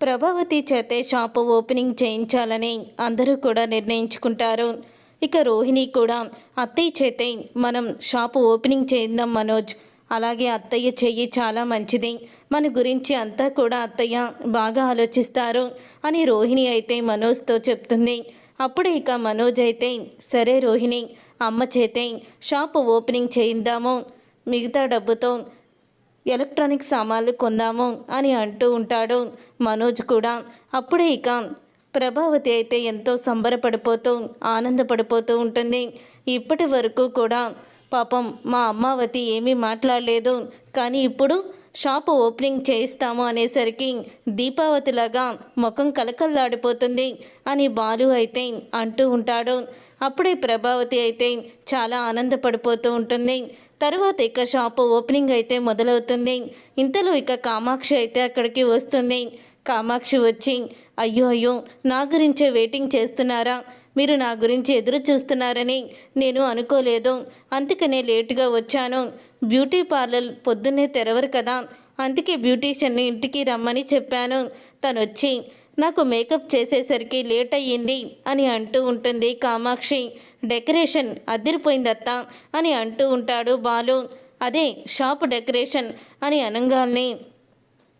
ప్రభావతి చేతే shop opening చేయించాలని అందరూ కూడా నిర్ణయించుకుంటారు. ఇక రోహిణి కూడా అత్తయ్య చేతే మనం షాపు ఓపెనింగ్ చేద్దాం మనోజ్. అలాగే అత్తయ్య చెయ్యి చాలా మంచిది. మన గురించి అంతా కూడా అత్తయ్య బాగా ఆలోచిస్తారు అని రోహిణి అయితే మనోజ్తో చెప్తుంది. అప్పుడే ఇక మనోజ్ అయితే సరే రోహిణి అమ్మ చేతే షాపు ఓపెనింగ్ చేయిద్దాము మిగతా డబ్బుతో ఎలక్ట్రానిక్ సామాన్లు కొందాము అని అంటూ ఉంటాడు మనోజ్ కూడా. అప్పుడే ఇక ప్రభావతి అయితే ఎంతో సంబరపడిపోతూ ఆనందపడిపోతూ ఉంటుంది. ఇప్పటి వరకు కూడా పాపం మా అమ్మావతి ఏమీ మాట్లాడలేదు. కానీ ఇప్పుడు షాపు ఓపెనింగ్ చేయిస్తాము అనేసరికి దీపావతిలాగా ముఖం కలకల్లాడిపోతుంది అని బాలు అయితే అంటూ ఉంటాడు. అప్పుడే ప్రభావతి అయితే చాలా ఆనందపడిపోతూ ఉంటుంది. తర్వాత ఇక షాపు ఓపెనింగ్ అయితే మొదలవుతుంది. ఇంతలో ఇక కామాక్షి అయితే అక్కడికి వస్తుంది. కామాక్షి వచ్చి అయ్యో అయ్యో నా గురించే వెయిటింగ్ చేస్తున్నారా? మీరు నా గురించి ఎదురు చూస్తున్నారని నేను అనుకోలేదు. అందుకనే లేటుగా వచ్చాను. బ్యూటీ పార్లర్ పొద్దున్నే తెరవరు కదా. అందుకే బ్యూటీషియన్ని ఇంటికి రమ్మని చెప్పాను. తను వచ్చి నాకు మేకప్ చేసేసరికి లేట్ అయ్యింది అని అంటూ ఉంటుంది కామాక్షి. డెకరేషన్ అదిరిపోయిందత్త అని అంటూ ఉంటాడు బాలు. అదే షాప్ డెకరేషన్ అని అనగాల్ని.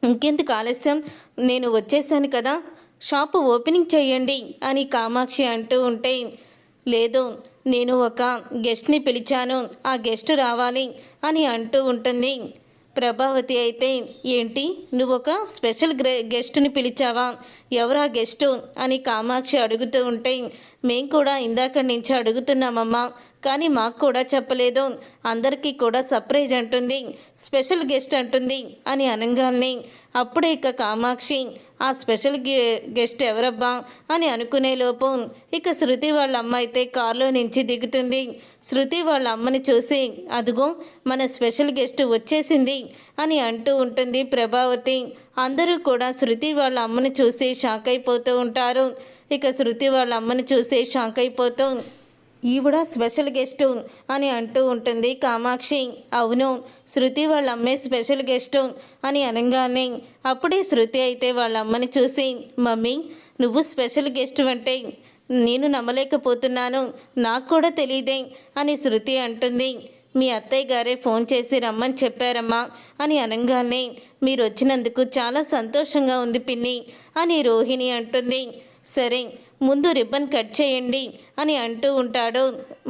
ఇంకెందుకు ఆలస్యం? నేను వచ్చేసాను కదా. షాపు ఓపెనింగ్ చేయండి అని కామాక్షి అంటూ ఉంటే లేదు నేను ఒక గెస్ట్ని పిలిచాను. ఆ గెస్ట్ రావాలి అని అంటూ ఉంటుంది. ప్రభావతి అయితే ఏంటి? నువ్వు ఒక స్పెషల్ గ్రె గెస్ట్ని పిలిచావా? ఎవరా గెస్టు? అని కామాక్షి అడుగుతూ ఉంటే మేం కూడా ఇందాక నుంచి అడుగుతున్నామమ్మా కానీ మాకు కూడా చెప్పలేదు. అందరికీ కూడా సర్ప్రైజ్ అంటుంది స్పెషల్ గెస్ట్ అంటుంది అని అనగానే అప్పుడే ఇక కామాక్షి ఆ స్పెషల్ గె గెస్ట్ ఎవరబ్బా? అని అనుకునే లోపు ఇక శృతి వాళ్ళ అమ్మ అయితే కారులో నుంచి దిగుతుంది. శృతి వాళ్ళ అమ్మని చూసి అదిగో మన స్పెషల్ గెస్ట్ వచ్చేసింది అని అంటూ ఉంటుంది ప్రభావతి. అందరూ కూడా శృతి వాళ్ళ అమ్మని చూసి షాక్ అయిపోతూ ఉంటారు. ఇక శృతి వాళ్ళ అమ్మని చూసి షాక్ అయిపోతూ ఈవిడ స్పెషల్ గెస్ట్ అని అంటూ ఉంటుంది కామాక్షి. అవును శృతి వాళ్ళ అమ్మే స్పెషల్ గెస్ట్ అని అనగానే అప్పుడే శృతి అయితే వాళ్ళ అమ్మని చూసి మమ్మీ నువ్వు స్పెషల్ గెస్ట్ అంటే నేను నమ్మలేకపోతున్నాను నాకు కూడా తెలియదే అని శృతి అంటుంది. మీ అత్తయ్య గారే ఫోన్ చేసి రమ్మని చెప్పారమ్మా అని అనగానే మీరు వచ్చినందుకు చాలా సంతోషంగా ఉంది పిన్ని అని రోహిణి అంటుంది. సరే ముందు రిబ్బన్ కట్ చేయండి అని అంటూ ఉంటాడు.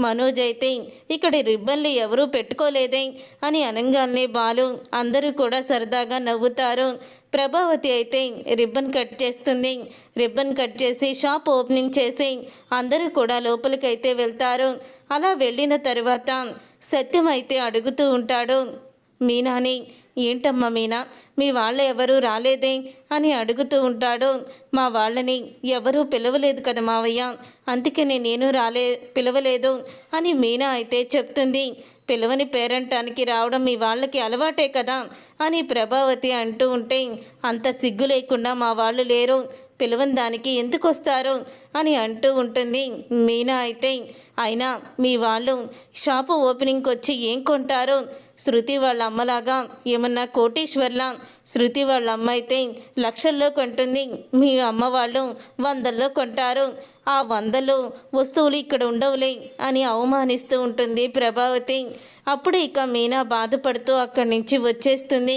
మనోజ్ అయితే ఇక్కడ రిబ్బన్లు ఎవరూ పెట్టుకోలేదే అని అనగానే బాలు అందరూ కూడా సరదాగా నవ్వుతారు. ప్రభావతి అయితే రిబ్బన్ కట్ చేస్తుంది. రిబ్బన్ కట్ చేసి షాప్ ఓపెనింగ్ చేసి అందరూ కూడా లోపలికైతే వెళ్తారు. అలా వెళ్ళిన తర్వాత సత్యం అయితే అడుగుతూ ఉంటాడు. మీనాని ఏంటమ్మా మీనా? మీ వాళ్ళ ఎవరూ రాలేదే? అని అడుగుతూ ఉంటాడు మా వాళ్ళని. ఎవరూ పిలవలేదు కదా మావయ్య. అందుకనే నేను రాలే పిలవలేదు అని మీనా అయితే చెప్తుంది. పిలవని పేరంటానికి రావడం మీ వాళ్ళకి అలవాటే కదా అని ప్రభావతి అంటూ ఉంటే అంత సిగ్గు లేకుండా మా వాళ్ళు లేరు. పిలవని దానికి ఎందుకు వస్తారు అని అంటూ ఉంటుంది మీనా అయితే. అయినా మీ వాళ్ళు షాపు ఓపెనింగ్కి వచ్చి ఏం కొంటారు? శృతి వాళ్ళ అమ్మలాగా ఏమన్నా కోటీశ్వర్లా శృతి వాళ్ళ అమ్మ అయితే లక్షల్లో కొంటుంది. మీ అమ్మ వాళ్ళు వందల్లో కొంటారు. ఆ వందలు వస్తువులు ఇక్కడ ఉండవులే అని అవమానిస్తూ ఉంటుంది ప్రభావతి. అప్పుడు ఇక మీనా బాధపడుతూ అక్కడి నుంచి వచ్చేస్తుంది.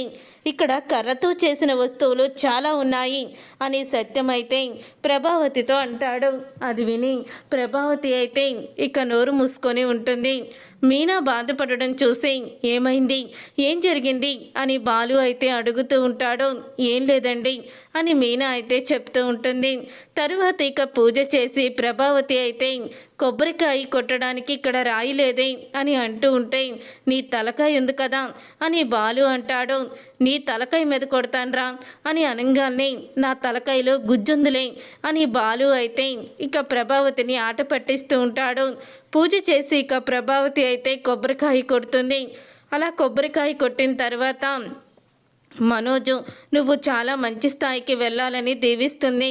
ఇక్కడ కర్రతో చేసిన వస్తువులు చాలా ఉన్నాయి అని సత్యమైతే ప్రభావతితో అంటాడు. అది విని ప్రభావతి అయితే ఇక నోరు మూసుకొని ఉంటుంది. మీనా బాధపడడం చూసి ఏమైంది? ఏం జరిగింది? అని బాలు అయితే అడుగుతూ ఉంటాడు. ఏం లేదండి అని మీనా అయితే చెప్తూ ఉంటుంది. తరువాత ఇక పూజ చేసి ప్రభావతి అయితే కొబ్బరికాయ కొట్టడానికి ఇక్కడ రాయి లేదే అని అంటూ ఉంటే నీ తలకాయ ఉంది కదా అని బాలు అంటాడు. నీ తలకాయ మీద కొడతాన్రా అని అనగానే నా తలకాయలో గుజ్జుందిలే అని బాలు అయితే ఇక ప్రభావతిని ఆట పట్టిస్తూ ఉంటాడు. పూజ చేసి ఇక ప్రభావతి అయితే కొబ్బరికాయ కొడుతుంది. అలా కొబ్బరికాయ కొట్టిన తర్వాత మనోజు నువ్వు చాలా మంచి స్థాయికి వెళ్ళాలని దీవిస్తుంది.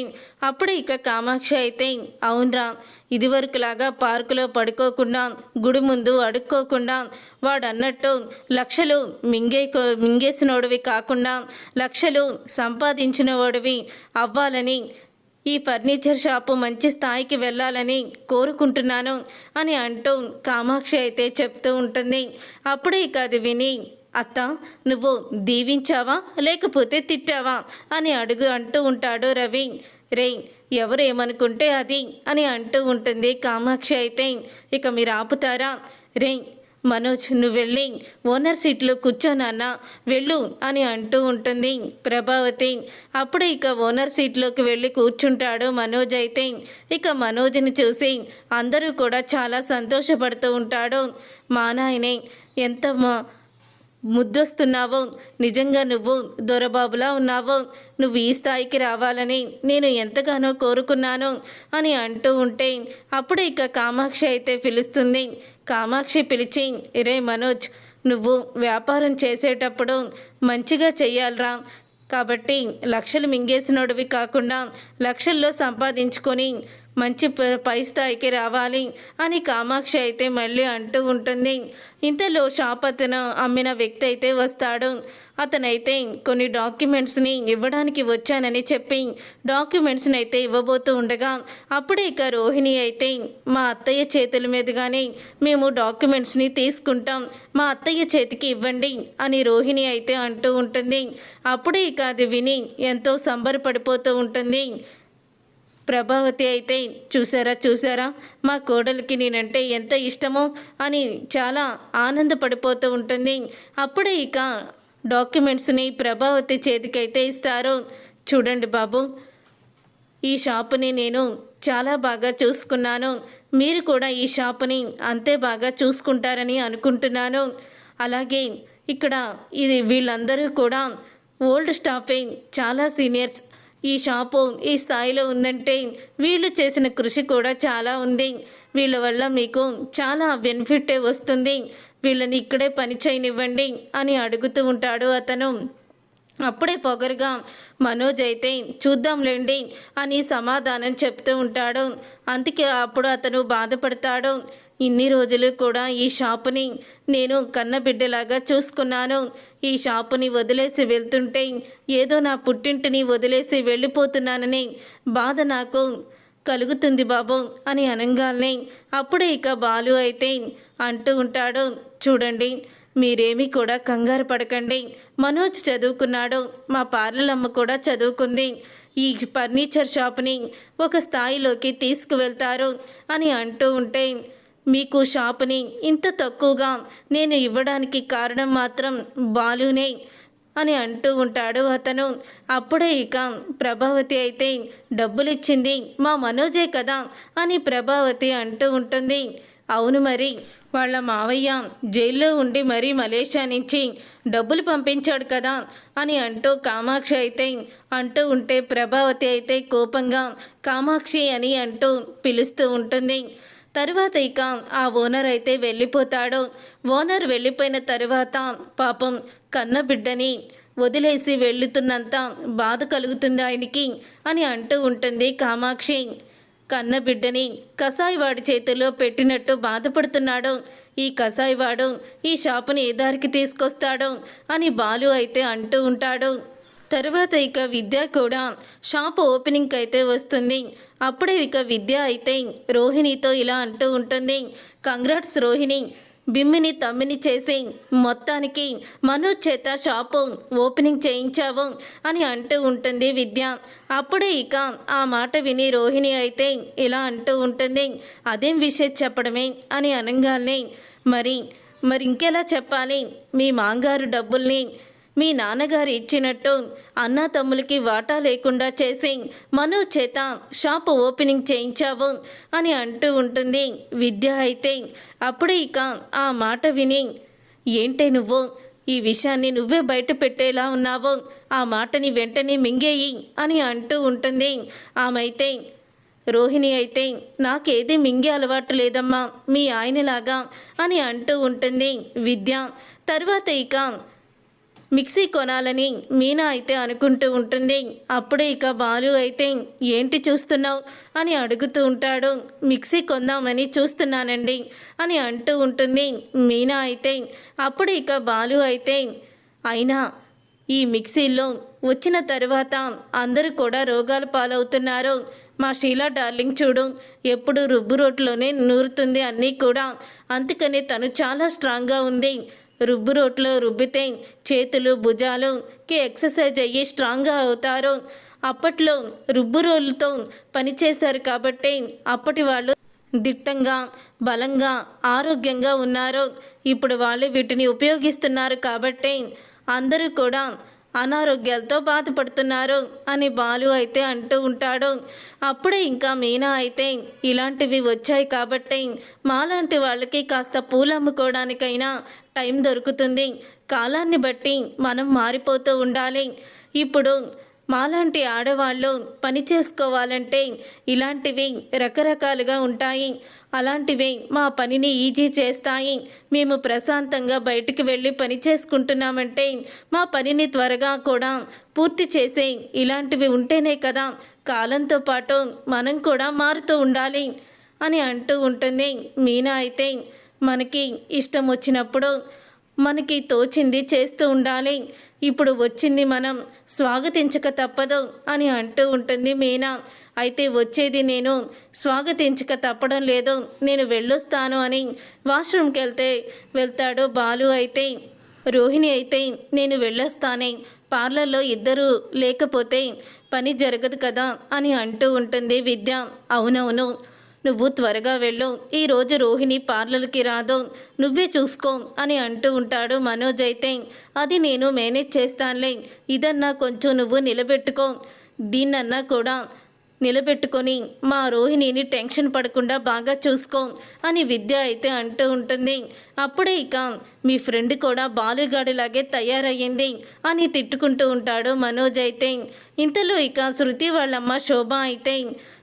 అప్పుడు ఇక కామాక్షి అయితే అవునరా ఇదివరకులాగా పార్కులో పడుకోకుండా గుడి ముందు అడుక్కోకుండా వాడన్నట్టు లక్షలు మింగే మింగేసినోడివి కాకుండా లక్షలు సంపాదించినవాడివి అవ్వాలని ఈ ఫర్నిచర్ షాపు మంచి స్థాయికి వెళ్ళాలని కోరుకుంటున్నాను అని అంటూ కామాక్షి అయితే చెప్తూ ఉంటుంది. అప్పుడే ఇక అది విని అత్త నువ్వు దీవించావా? లేకపోతే తిట్టావా? అని అడుగు అంటూ ఉంటాడు రవి. రే ఎవరు ఏమనుకుంటే అది? అని అంటూ ఉంటుంది కామాక్షి అయితే. ఇక మీరు ఆపుతారా? రే మనోజ్ నువ్వు వెళ్ళి ఓనర్ సీట్లో కూర్చోనన్న వెళ్ళు అని అంటూ ఉంటుంది ప్రభావతి. అప్పుడు ఇక ఓనర్ సీట్లోకి వెళ్ళి కూర్చుంటాడు మనోజ్ అయితే. ఇక మనోజ్ని చూసి అందరూ కూడా చాలా సంతోషపడుతూ ఉంటాడు. మా నాయనే ఎంత మా ముద్దొస్తున్నావు. నిజంగా నువ్వు దొరబాబులా ఉన్నావు. నువ్వు ఈ స్థాయికి రావాలని నేను ఎంతగానో కోరుకున్నాను అని అంటూ ఉంటే అప్పుడు ఇక కామాక్షి అయితే పిలుస్తుంది. కామాక్షి పిలిచి రే మనోజ్ నువ్వు వ్యాపారం చేసేటప్పుడు మంచిగా చెయ్యాలరా. కాబట్టి లక్షలు మింగేసినోడివి కాకుండా లక్షల్లో సంపాదించుకొని మంచి ప- పై స్థాయికి రావాలి అని కామాక్షి అయితే మళ్ళీ అంటూ ఉంటుంది. ఇంతలో షాప్ అతను అమ్మిన వ్యక్తి అయితే వస్తాడు. అతనైతే కొన్ని డాక్యుమెంట్స్ని ఇవ్వడానికి వచ్చానని చెప్పి డాక్యుమెంట్స్ని అయితే ఇవ్వబోతూ ఉండగా అప్పుడే ఇక రోహిణి అయితే మా అత్తయ్య చేతుల మీదుగానే మేము డాక్యుమెంట్స్ని తీసుకుంటాం. మా అత్తయ్య చేతికి ఇవ్వండి అని రోహిణి అయితే అంటూ ఉంటుంది. అప్పుడే ఇక అది విని ఎంతో సంబరపడిపోతూ ఉంటుంది. ప్రభావతి అయితే చూసారా చూసారా? మా కోడలికి నేనంటే ఎంత ఇష్టమో అని చాలా ఆనందపడిపోతూ ఉంటుంది. అప్పుడే ఇక డాక్యుమెంట్స్ని ప్రభావతి చేతికైతే ఇస్తారు. చూడండి బాబు ఈ షాపుని నేను చాలా బాగా చూసుకున్నాను. మీరు కూడా ఈ షాపుని అంతే బాగా చూసుకుంటారని అనుకుంటున్నాను. అలాగే ఇక్కడ ఇది వీళ్ళందరూ కూడా ఓల్డ్ స్టాఫే చాలా సీనియర్స్ ఈ షాపు ఈ స్థాయిలో ఉందంటే వీళ్ళు చేసిన కృషి కూడా చాలా ఉంది. వీళ్ళ వల్ల మీకు చాలా బెనిఫిటే వస్తుంది. వీళ్ళని ఇక్కడే పని చేయనివ్వండి అని అడుగుతూ ఉంటాడు అతను. అప్పుడే పొగరుగా మనోజ్ అయితే చూద్దాంలేండి అని సమాధానం చెప్తూ ఉంటాడు. అందుకే అప్పుడు అతను బాధపడతాడు. ఇన్ని రోజులు కూడా ఈ షాపుని నేను కన్నబిడ్డలాగా చూసుకున్నాను. ఈ షాపుని వదిలేసి వెళ్తుంటే ఏదో నా పుట్టింటిని వదిలేసి వెళ్ళిపోతున్నానని బాధ నాకు కలుగుతుంది బాబు అని అనగానే అప్పుడే ఇక బాలు అయితే అంటూ ఉంటాడు. చూడండి మీరేమీ కూడా కంగారు పడకండి. మనోజ్ చదువుకున్నాడు. మా పార్లలమ్మ కూడా చదువుకుంది. ఈ ఫర్నిచర్ షాప్ని ఒక స్థాయిలోకి తీసుకువెళ్తారు అని అంటూ ఉంటే మీకు షాప్ని ఇంత తక్కువగా నేను ఇవ్వడానికి కారణం మాత్రం బాలునే అని అంటూ ఉంటాడు అతను. అప్పుడే ఇక ప్రభావతి అయితే డబ్బులిచ్చింది మా మనోజే కదా అని ప్రభావతి అంటూ ఉంటుంది. అవును మరి. వాళ్ళ మావయ్య జైల్లో ఉండి మరీ మలేషియా నుంచి డబ్బులు పంపించాడు కదా అని అంటూ కామాక్షి అయితే అంటూ ఉంటే ప్రభావతి అయితే కోపంగా కామాక్షి అని అంటూ పిలుస్తూ ఉంటుంది. తర్వాత ఇక ఆ ఓనర్ అయితే వెళ్ళిపోతాడు. ఓనర్ వెళ్ళిపోయిన తర్వాత పాపం కన్న బిడ్డని వదిలేసి వెళ్తున్నంత బాధ కలుగుతుంది ఆయనకి అని అంటూ ఉంటుంది కామాక్షి. కన్నబిడ్డని కసాయివాడి చేతిలో పెట్టినట్టు బాధపడుతున్నాడు. ఈ కసాయివాడు ఈ షాపుని ఏ దారికి తీసుకొస్తాడు అని బాలు అయితే అంటూ ఉంటాడు. తరువాత ఇక విద్య కూడా షాప్ ఓపెనింగ్కి అయితే వస్తుంది. అప్పుడే ఇక విద్య అయితే రోహిణితో ఇలా అంటూ ఉంటుంది. కంగ్రాట్స్ రోహిణి బిమ్మిని తమ్మిని చేసి మొత్తానికి మనోజ్ చేత షాపు ఓపెనింగ్ చేయించావు అని అంటూ ఉంటుంది విద్య. అప్పుడే ఇక ఆ మాట విని రోహిణి అయితే ఇలా అంటూ ఉంటుంది. అదేం విషయం చెప్పడమే? అని అనగానే మరి మరి ఇంకెలా చెప్పాలి? మీ మాంగారు డబ్బుల్ని మీ నాన్నగారు ఇచ్చినట్టు అన్నా తమ్ములకి వాటా లేకుండా చేసి మనో చేత షాపు ఓపెనింగ్ చేయించావు అని అంటూ ఉంటుంది. విద్య అయితే అప్పుడే ఇక ఆ మాట విని ఏంటే నువ్వు? ఈ విషయాన్ని నువ్వే బయట పెట్టేలా ఉన్నావు. ఆ మాటని వెంటనే మింగేయి అని అంటూ ఉంటుంది. ఆమె అయితే రోహిణి అయితే నాకేది మింగే అలవాటు లేదమ్మా. మీ ఆయనలాగా అని అంటూ ఉంటుంది. విద్య తర్వాత ఇక మిక్సీ కొనాలని మీనా అయితే అనుకుంటూ ఉంటుంది. అప్పుడే ఇక బాలు అయితే ఏంటి చూస్తున్నావు? అని అడుగుతూ ఉంటాడు. మిక్సీ కొందామని చూస్తున్నానండి అని అంటూ ఉంటుంది మీనా అయితే. అప్పుడు ఇక బాలు అయితే అయినా ఈ మిక్సీలో వచ్చిన తర్వాత అందరూ కూడా రోగాల పాలవుతున్నారు. మా షీలా డార్లింగ్ చూడు ఎప్పుడు రుబ్బు రోట్లోనే నూరుతుంది అన్నీ కూడా. అందుకని తను చాలా స్ట్రాంగ్గా ఉంది. రుబ్బు రోట్లో రుబ్బితే చేతులు భుజాలుకి ఎక్సర్సైజ్ అయ్యి స్ట్రాంగ్గా అవుతారు. అప్పట్లో రుబ్బు రోలుతో పనిచేశారు కాబట్టి అప్పటి వాళ్ళు దిట్టంగా బలంగా ఆరోగ్యంగా ఉన్నారు. ఇప్పుడు వాళ్ళు వీటిని ఉపయోగిస్తున్నారు కాబట్టి అందరూ కూడా అనారోగ్యాలతో బాధపడుతున్నారు అని బాలు అయితే అంటూ ఉంటాడు. అప్పుడే ఇంకా మీనా అయితే ఇలాంటివి వచ్చాయి కాబట్టి మాలాంటి వాళ్ళకి కాస్త పూలు అమ్ముకోవడానికైనా టైం దొరుకుతుంది. కాలాన్ని బట్టి మనం మారిపోతూ ఉండాలి. ఇప్పుడు మాలాంటి ఆడవాళ్ళు పని చేసుకోవాలంటే ఇలాంటివి రకరకాలుగా ఉంటాయి. అలాంటివి మా పనిని ఈజీ చేస్తాయి. మేము ప్రశాంతంగా బయటికి వెళ్ళి పని చేసుకుంటున్నామంటే మా పనిని త్వరగా కూడా పూర్తి చేసే ఇలాంటివి ఉంటేనే కదా కాలంతో పాటు మనం కూడా మారుతూ ఉండాలి అని అంటూ ఉంటుంది. మీనా అయితే మనకి ఇష్టం వచ్చినప్పుడు మనకి తోచింది చేస్తూ ఉండాలి. ఇప్పుడు వచ్చింది మనం స్వాగతించక తప్పదు అని అంటూ ఉంటుంది మీనా. అయితే వచ్చేది నేను స్వాగతించక తప్పడం లేదు నేను వెళ్ళొస్తాను అని వాష్రూమ్కి వెళ్తే వెళ్తాడు బాలు అయితే. రోహిణి అయితే నేను వెళ్ళొస్తానే పార్లర్లో ఇద్దరు లేకపోతే పని జరగదు కదా అని అంటూ ఉంటుంది విద్య. అవునవును నువ్వు త్వరగా వెళ్ళు. ఈరోజు రోహిణి పార్లర్కి రాదు. నువ్వే చూసుకో అని అంటూ ఉంటాడు మనోజ్ అయితే. అది నేను మేనేజ్ చేస్తానులే. ఇదన్నా కొంచెం నువ్వు నిలబెట్టుకో. దీన్నన్నా కూడా నిలబెట్టుకొని మా రోహిణిని టెన్షన్ పడకుండా బాగా చూసుకో అని విద్య అయితే అంటూ ఉంటుంది. అప్పుడే ఇక మీ ఫ్రెండ్ కూడా బాలుగాడిలాగే తయారయ్యింది అని తిట్టుకుంటూ ఉంటాడు మనోజ్ అయితే. ఇంతలో ఇక శృతి వాళ్ళమ్మ శోభ అయితే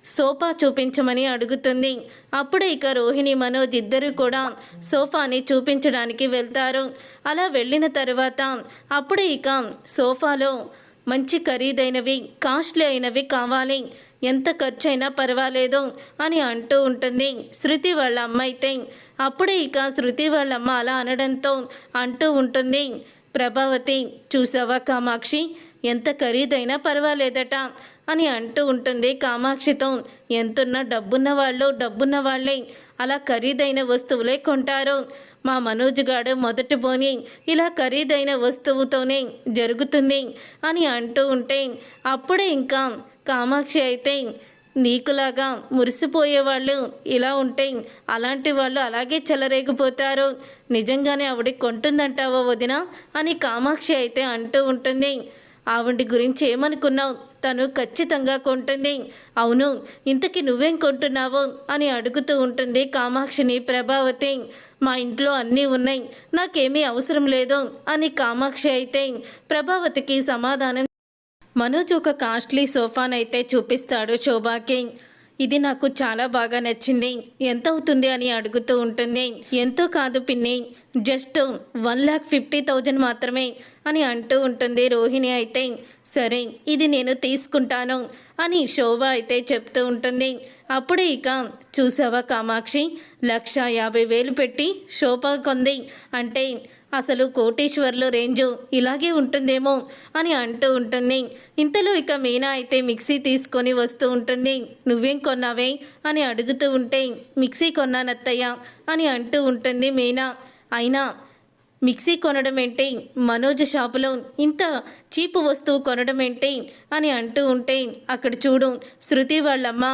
సోఫా చూపించమని అడుగుతుంది. అప్పుడే ఇక రోహిణి మనోజ్ ఇద్దరు కూడా సోఫాని చూపించడానికి వెళ్తారు. అలా వెళ్ళిన తర్వాత అప్పుడే ఇక సోఫాలో మంచి ఖరీదైనవి కాస్ట్లీ అయినవి కావాలి. ఎంత ఖర్చైనా పర్వాలేదు అని అంటూ ఉంటుంది శృతి వాళ్ళ అమ్మ అయితే. అప్పుడే ఇక శృతి వాళ్ళ అమ్మ అలా అనడంతో అంటూ ఉంటుంది. ప్రభావతి చూసావా కామాక్షి? ఎంత ఖరీదైనా పర్వాలేదట. అని అంటూ ఉంటుంది కామాక్షితో. ఎంతున్న డబ్బున్న వాళ్ళు డబ్బున్న వాళ్ళే. అలా ఖరీదైన వస్తువులే కొంటారు. మా మనోజ్ గాడు మొదటి పోని ఇలా ఖరీదైన వస్తువుతోనే జరుగుతుంది అని అంటూ ఉంటే అప్పుడే ఇంకా కామాక్షి అయితే నీకులాగా మురిసిపోయే వాళ్ళు ఇలా ఉంటే అలాంటి వాళ్ళు అలాగే చెలరేగిపోతారు. నిజంగానే ఆవిడ కొంటుందంటావో వదిన? అని కామాక్షి అయితే అంటూ ఉంటుంది. ఆవిడ గురించి ఏమనుకున్నావు? తను ఖచ్చితంగా కొంటుంది. అవును ఇంతకి నువ్వేం కొంటున్నావు? అని అడుగుతూ ఉంటుంది కామాక్షిని ప్రభావతి. మా ఇంట్లో అన్నీ ఉన్నాయి నాకేమీ అవసరం లేదు అని కామాక్షి అయితే ప్రభావతికి సమాధానం. మనోజ్ ఒక కాస్ట్లీ సోఫానైతే చూపిస్తాడు శోభాకి. ఇది నాకు చాలా బాగా నచ్చింది. ఎంత అవుతుంది అని అడుగుతూ ఉంటుంది. ఎంతో కాదు పిన్ని just one lakh fifty thousand మాత్రమే అని అంటూ ఉంటుంది రోహిణి అయితే. సరే ఇది నేను తీసుకుంటాను అని శోభ అయితే చెప్తూ ఉంటుంది. అప్పుడే ఇక చూసావా కామాక్షి? లక్ష యాభై వేలు పెట్టి శోభ కొంది. అంటే అసలు కోటేశ్వర్లు రేంజు ఇలాగే ఉంటుందేమో అని అంటూ ఉంటుంది. ఇంతలో ఇక మీనా అయితే మిక్సీ తీసుకొని వస్తూ ఉంటుంది. నువ్వేం కొన్నావే? అని అడుగుతూ ఉంటే మిక్సీ కొన్నానత్తయ్య అని అంటూ ఉంటుంది మీనా. అయినా మిక్సీ కొనడం ఏంటి? మనోజ్ షాపులో ఇంత చీపు వస్తువు కొనడం ఏంటి? అని అంటూ ఉంటే అక్కడ చూడు శృతి వాళ్ళమ్మ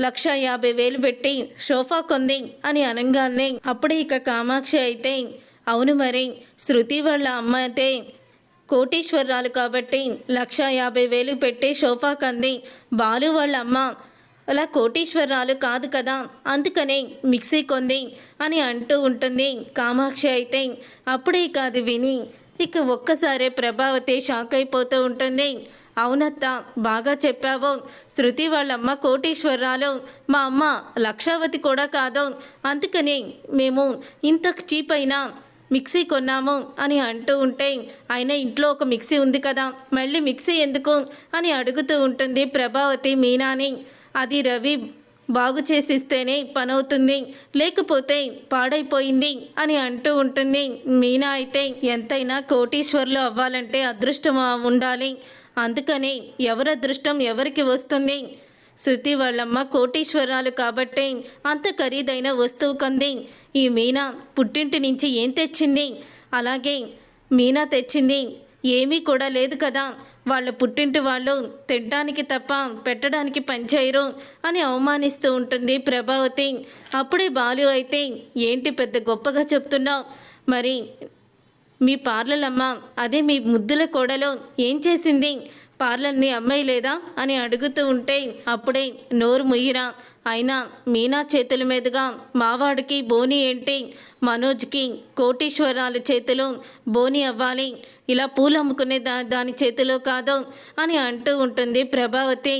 లక్ష యాభై వేలు పెట్టి సోఫా కొంది అని అనగానే అప్పుడే ఇక కామాక్షి అయితే అవును మరి శృతి వాళ్ళ అమ్మ అయితే కోటీశ్వరరాలు కాబట్టి లక్ష యాభై వేలు పెట్టి సోఫా కంది. బాలు వాళ్ళ అమ్మ అలా కోటీశ్వరరాలు కాదు కదా అందుకనే మిక్సీ కొంది అని అంటూ ఉంటుంది. కామాక్షి అయితే అప్పుడే కాదు విని ఇక ఒక్కసారే ప్రభావతి షాక్ అయిపోతూ ఉంటుంది. అవునత్త బాగా చెప్పావు. శృతి వాళ్ళమ్మ కోటీశ్వరరాలు మా అమ్మ లక్షావతి కూడా కాదు. అందుకని మేము ఇంత చీప్ అయినా మిక్సీ కొన్నాము అని అంటూ ఉంటే అయినా ఇంట్లో ఒక మిక్సీ ఉంది కదా మళ్ళీ మిక్సీ ఎందుకు అని అడుగుతూ ఉంటుంది ప్రభావతి మీనాని. అది రవి బాగు చేసిస్తేనే పనవుతుంది లేకపోతే పాడైపోయింది అని అంటూ ఉంటుంది. మీనా అయితే ఎంతైనా కోటీశ్వర్లు అవ్వాలంటే అదృష్టం ఉండాలి. అందుకని ఎవరి అదృష్టం ఎవరికి వస్తుంది? శృతి వాళ్ళమ్మ కోటీశ్వరాలు కాబట్టి అంత ఖరీదైన వస్తువు కంది. ఈ మీనా పుట్టింటి నుంచి ఏం తెచ్చింది? అలాగే మీనా తెచ్చింది ఏమీ కూడా లేదు కదా. వాళ్ళ పుట్టింటి వాళ్ళు తినడానికి తప్ప పెట్టడానికి పనిచేయరు అని అవమానిస్తూ ఉంటుంది ప్రభావతి. అప్పుడే బాలు అయితే ఏంటి పెద్ద గొప్పగా చెప్తున్నావు? మరి మీ పార్లలమ్మ అదే మీ ముద్దుల కోడలో ఏం చేసింది? పార్లర్ని అమ్మాయి లేదా? అని అడుగుతూ ఉంటే అప్పుడే నోరు ముయ్యిరా. అయినా మీనా చేతుల మీదుగా మావాడికి బోని ఏంటి? మనోజ్కి కోటీశ్వరాల చేతిలో బోని అవ్వాలి. ఇలా పూలు అమ్ముకునే దా దాని చేతిలో కాదు అని అంటూ ఉంటుంది ప్రభావతి.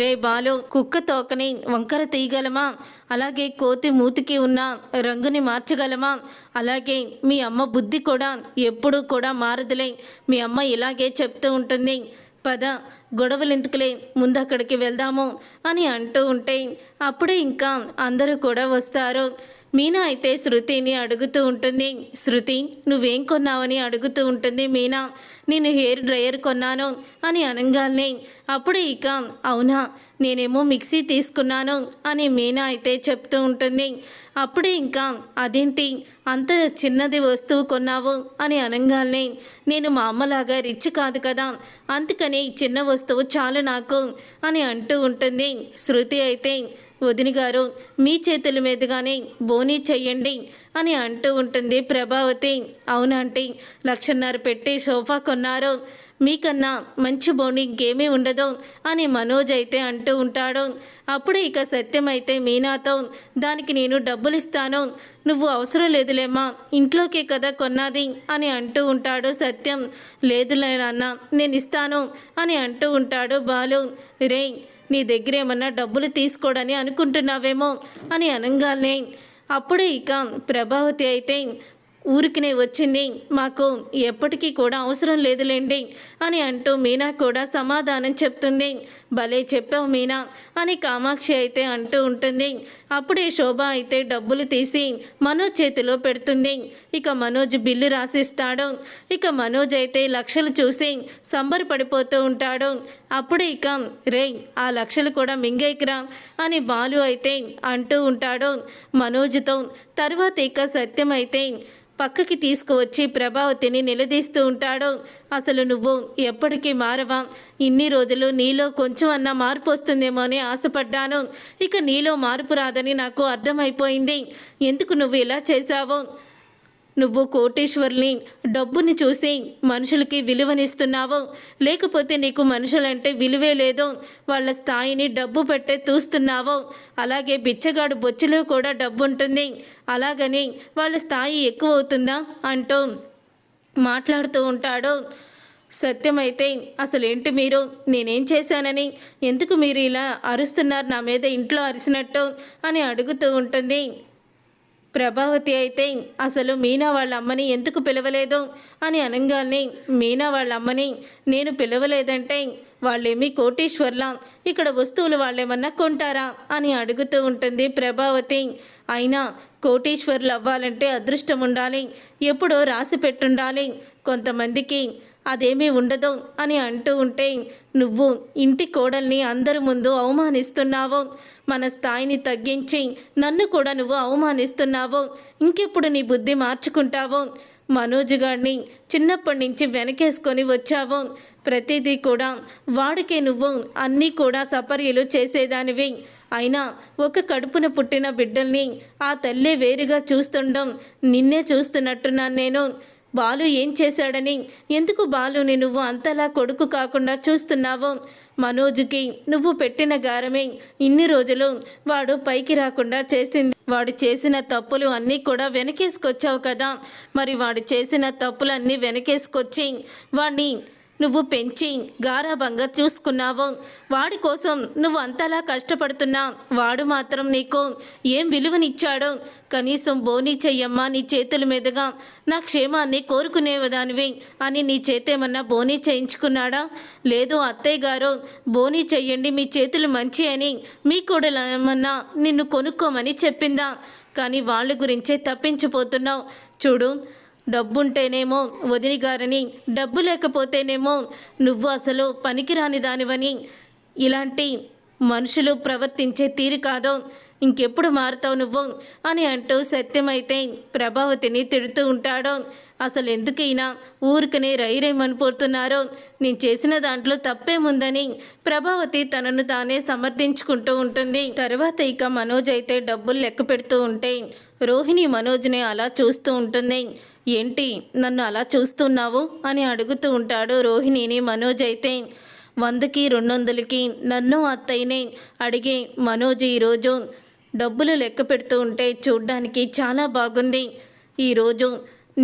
రే బాలు కుక్క తోకని వంకర తీయగలమా? అలాగే కోతి మూతికి ఉన్న రంగుని మార్చగలమా? అలాగే మీ అమ్మ బుద్ధి కూడా ఎప్పుడూ కూడా మారదులే. మీ అమ్మ ఇలాగే చెప్తూ ఉంటుంది. పద గొడవలు ఎందుకులే ముందు అక్కడికి వెళ్దాము అని అంటూ ఉంటే అప్పుడే ఇంకా అందరూ కూడా వస్తారు. మీనా అయితే శృతిని అడుగుతూ ఉంటుంది శృతి నువ్వేం కొన్నావని అడుగుతూ ఉంటుంది మీనా. నేను హెయిర్ డ్రయర్ కొన్నాను అని అనగానే అప్పుడే ఇక అవునా నేనేమో మిక్సీ తీసుకున్నాను అని మీనా అయితే చెప్తూ ఉంటుంది. అప్పుడే ఇంకా అదేంటి అంత చిన్నది వస్తువు కొన్నావు అని అనగానే నేను మా అమ్మలాగా రిచ్ కాదు కదా అందుకని చిన్న వస్తువు చాలు నాకు అని అంటూ ఉంటుంది శృతి అయితే. వదిన గారు మీ చేతుల మీదుగానే బోనీ చెయ్యండి అని అంటూ ఉంటుంది ప్రభావతి. అవునంటే లక్షన్నర పెట్టి సోఫా కొన్నారు. మీకన్నా మంచి బోని ఇంకేమీ ఉండదు అని మనోజ్ అయితే అంటూ ఉంటాడు. అప్పుడు ఇక సత్యం అయితే మీనాతో దానికి నేను డబ్బులు ఇస్తాను నువ్వు అవసరం లేదులేమ్మా ఇంట్లోకే కదా కొన్నది అని అంటూ ఉంటాడు సత్యం. లేదులే నాన్న నేను ఇస్తాను అని అంటూ ఉంటాడు బాలు. రే నీ దగ్గర ఏమన్నా డబ్బులు తీసుకోడని అనుకుంటున్నావేమో అని అనగానే. అప్పుడే ఇక ప్రభావతి అయితే ఊరికినే వచ్చింది. మాకు ఎప్పటికీ కూడా అవసరం లేదులేండి అని అంటూ మీనా కూడా సమాధానం చెప్తుంది. భలే చెప్పావు మీనా అని కామాక్షి అయితే అంటూ ఉంటుంది. అప్పుడే శోభ అయితే డబ్బులు తీసి మనోజ్ చేతిలో పెడుతుంది. ఇక మనోజ్ బిల్లు రాసిస్తాడు. ఇక మనోజ్ అయితే లక్షలు చూసి సంబరపడిపోతూ ఉంటాడు. అప్పుడే ఇక రే ఆ లక్షలు కూడా మింగైకిరా అని బాలు అయితే అంటూ ఉంటాడు. మనోజ్తో తర్వాత ఇక సత్యం అయితే పక్కకి తీసుకువచ్చి ప్రభావతిని నిలదీస్తూ ఉంటాడు. అసలు నువ్వు ఎప్పటికీ మారవా? ఇన్ని రోజులు నీలో కొంచెం అన్న మార్పు వస్తుందేమో అని ఆశపడ్డాను. ఇక నీలో మార్పు రాదని నాకు అర్థమైపోయింది. ఎందుకు నువ్వు ఇలా చేశావు? నువ్వు కోటేశ్వర్ని డబ్బుని చూసి మనుషులకి విలువనిస్తున్నావు. లేకపోతే నీకు మనుషులంటే విలువే లేదు. వాళ్ళ స్థాయిని డబ్బు పెట్టే చూస్తున్నావు అలాగే బిచ్చగాడు బొచ్చులో కూడా డబ్బు ఉంటుంది అలాగని వాళ్ళ స్థాయి ఎక్కువ అవుతుందా అంటూ మాట్లాడుతూ ఉంటాడు. సత్యమైతే అసలేంటి మీరు? నేనేం చేశానని? ఎందుకు మీరు ఇలా అరుస్తున్నారు నా మీద ఇంట్లో అరిసినట్టు? అని అడుగుతూ ఉంటుంది. ప్రభావతి అయితే అసలు మీనా వాళ్ళ అమ్మని ఎందుకు పిలవలేదు? అని అనగానే మీనా వాళ్ళ అమ్మని నేను పిలవలేదంటే వాళ్ళేమి కోటీశ్వర్లా? ఇక్కడ వస్తువులు వాళ్ళేమన్నా కొంటారా? అని అడుగుతూ ఉంటుంది ప్రభావతి. అయినా కోటేశ్వర్లు అవ్వాలంటే అదృష్టం ఉండాలి. ఎప్పుడో రాసి పెట్టుండాలి. కొంతమందికి అదేమీ ఉండదు అని అంటూ ఉంటే నువ్వు ఇంటి కోడల్ని అందరి ముందు అవమానిస్తున్నావు. మన స్థాయిని తగ్గించి నన్ను కూడా నువ్వు అవమానిస్తున్నావు. ఇంకెప్పుడు నీ బుద్ధి మార్చుకుంటావు? మనోజ్ గారిని చిన్నప్పటి నుంచి వెనకేసుకొని వచ్చావు. ప్రతిదీ కూడా వాడికే నువ్వు. అన్నీ కూడా సపర్యలు చేసేదానివి. అయినా ఒక కడుపున పుట్టిన బిడ్డల్ని ఆ తల్లే వేరుగా చూస్తుండం నిన్నే చూస్తున్నట్టున్నాను నేను. బాలు ఏం చేశాడని? ఎందుకు బాలుని నువ్వు అంతలా కొడుకు కాకుండా చూస్తున్నావు? మనోజ్కి నువ్వు పెట్టిన గారమే ఇన్ని రోజులు వాడు పైకి రాకుండా చేసింది. వాడు చేసిన తప్పులు అన్నీ కూడా వెనకేసుకొచ్చావు కదా. మరి వాడు చేసిన తప్పులన్నీ వెనకేసుకొచ్చి వాణ్ణి నువ్వు పెంచి గారాభంగా చూసుకున్నావు. వాడి కోసం నువ్వు అంతలా కష్టపడుతున్నా. వాడు మాత్రం నీకు ఏం విలువనిచ్చాడు? కనీసం బోని చెయ్యమ్మా నీ చేతుల మీదుగా నా క్షేమాన్ని కోరుకునేదానివి అని నీ చేతేమన్నా బోని చేయించుకున్నాడా? లేదు అత్తయ్య గారు బోని చెయ్యండి మీ చేతులు మంచి అని మీ కూడలమన్నా నిన్ను కొనుక్కోమని చెప్పిందా? కానీ వాళ్ళ గురించే తప్పించిపోతున్నావు. చూడు డబ్బుంటేనేమో వదిని గారని డబ్బు లేకపోతేనేమో నువ్వు అసలు పనికిరాని దానివని. ఇలాంటి మనుషులు ప్రవర్తించే తీరు కాదు. ఇంకెప్పుడు మారుతావు నువ్వు? అని అంటూ సత్యమైతే ప్రభావతిని తిడుతూ ఉంటాడు. అసలు ఎందుకైనా ఊరికనే రైరేమని పోతున్నారో నేను చేసిన దాంట్లో తప్పేముందని ప్రభావతి తనను తానే సమర్థించుకుంటూ ఉంటుంది. తర్వాత ఇక మనోజ్ అయితే డబ్బులు లెక్క పెడుతూ ఉంటే రోహిణి మనోజ్ని అలా చూస్తూ ఉంటుంది. ఏంటి నన్ను అలా చూస్తున్నావు? అని అడుగుతూ ఉంటాడు రోహిణిని మనోజ్ అయితే. వందకి రెండు వందలకి నన్ను అత్తయ్యనే అడిగే మనోజ్ ఈరోజు డబ్బులు లెక్క పెడుతూ ఉంటే చూడ్డానికి చాలా బాగుంది. ఈరోజు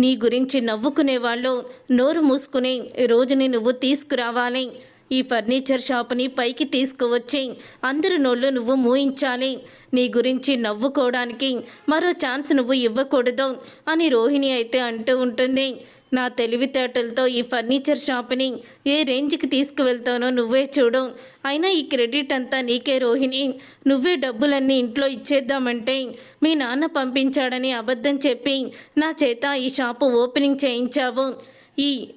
నీ గురించి నవ్వుకునే వాళ్ళు నోరు మూసుకుని రోజుని నువ్వు తీసుకురావాలి. ఈ ఫర్నిచర్ షాపుని పైకి తీసుకువచ్చి అందరి నోళ్ళు నువ్వు మూయించాలి. నీ గురించి నవ్వుకోవడానికి మరో ఛాన్స్ నువ్వు ఇవ్వకూడదు అని రోహిణి అయితే అంటూ ఉంటుంది. నా తెలివితేటలతో ఈ ఫర్నిచర్ షాప్ని ఏ రేంజ్కి తీసుకువెళ్తానో నువ్వే చూడు. అయినా ఈ క్రెడిట్ అంతా నీకే రోహిణి. నువ్వే డబ్బులన్నీ ఇంట్లో ఇచ్చేద్దామంటే మీ నాన్న పంపించాడని అబద్ధం చెప్పి నా చేత ఈ షాపు ఓపెనింగ్ చేయించావు. ఈ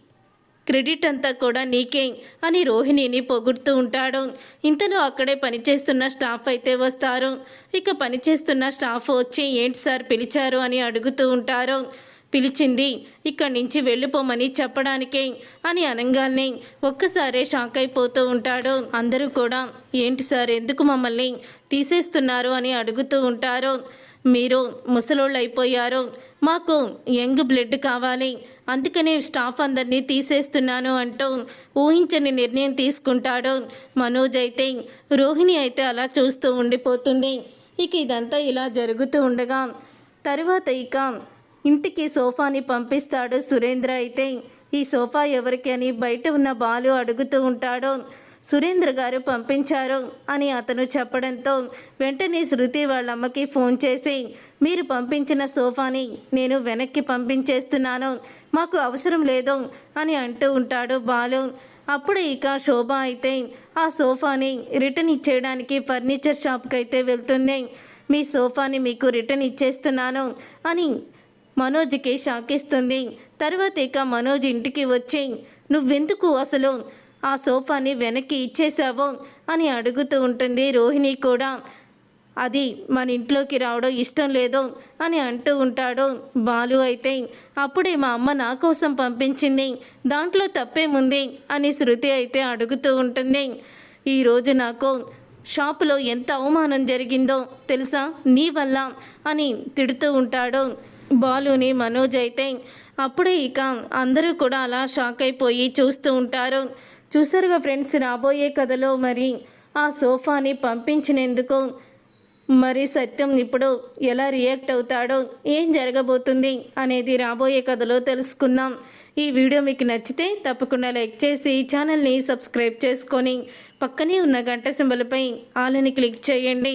క్రెడిట్ అంతా కూడా నీకే అని రోహిణిని పొగుడుతూ ఉంటాడు. ఇంతలో అక్కడే పనిచేస్తున్న స్టాఫ్ అయితే వస్తారు. ఇక పనిచేస్తున్న స్టాఫ్ వచ్చి ఏంటి సార్ పిలిచారు? అని అడుగుతూ ఉంటారు. పిలిచింది. ఇక్కడి నుంచి వెళ్ళిపోమని చెప్పడానికే అని అనగానే ఒక్కసారే షాక్ అయిపోతూ ఉంటాడు. అందరూ కూడా ఏంటి సార్ ఎందుకు మమ్మల్ని తీసేస్తున్నారు? అని అడుగుతూ ఉంటారు. మీరు ముసలోళ్ళు అయిపోయారు. మాకు యంగ్ బ్లడ్ కావాలి. అందుకనే స్టాఫ్ అందరినీ తీసేస్తున్నాను అంటూ ఊహించని నిర్ణయం తీసుకుంటాడు. మనోజ్ అయితే రోహిణి అయితే అలా చూస్తూ ఉండిపోతుంది. ఇక ఇదంతా ఇలా జరుగుతూ ఉండగా తరువాత ఇక ఇంటికి సోఫాని పంపిస్తాడు సురేంద్ర అయితే. ఈ సోఫా ఎవరికి అని బయట ఉన్న బాలు అడుగుతూ ఉంటాడు. సురేంద్ర గారు పంపించారు అని అతను చెప్పడంతో వెంటనే శృతి వాళ్ళ అమ్మకి ఫోన్ చేసి మీరు పంపించిన సోఫాని నేను వెనక్కి పంపించేస్తున్నాను మాకు అవసరం లేదు అని అంటూ ఉంటాడు బాలు. అప్పుడు ఇక శోభ అయితే ఆ సోఫాని రిటర్న్ ఇచ్చేయడానికి ఫర్నిచర్ షాప్కి అయితే వెళ్తుంది. మీ సోఫాని మీకు రిటర్న్ ఇచ్చేస్తున్నాను అని మనోజ్కి షాకిస్తుంది. తర్వాత ఇక మనోజ్ ఇంటికి వచ్చి నువ్వెందుకు అసలు ఆ సోఫాని వెనక్కి ఇచ్చేసావు అని అడుగుతూ ఉంటుంది రోహిణి కూడా. అది మన ఇంట్లోకి రావడం ఇష్టం లేదు అని అంటూ ఉంటాడు బాలు అయితే. అప్పుడే మా అమ్మ నా కోసం పంపించింది. దాంట్లో తప్పేముంది? అని శృతి అయితే అడుగుతూ ఉంటుంది. ఈరోజు నాకు షాపులో ఎంత అవమానం జరిగిందో తెలుసా? నీ వల్ల అని తిడుతూ ఉంటాడు. బాలుని మనోజ్ అయితే అప్పుడే ఇక అందరూ కూడా అలా షాక్ అయిపోయి చూస్తూ ఉంటారు. చూసారుగా ఫ్రెండ్స్ రాబోయే కథలో మరి ఆ సోఫాని పంపించినందుకు మరి సత్యం ఇప్పుడు ఎలా రియాక్ట్ అవుతాడో ఏం జరగబోతుంది అనేది రాబోయే కథలో తెలుసుకుందాం. ఈ వీడియో మీకు నచ్చితే తప్పకుండా లైక్ చేసి ఛానల్ని సబ్స్క్రైబ్ చేసుకొని పక్కనే ఉన్న గంట సింబలపై ఆలని క్లిక్ చేయండి.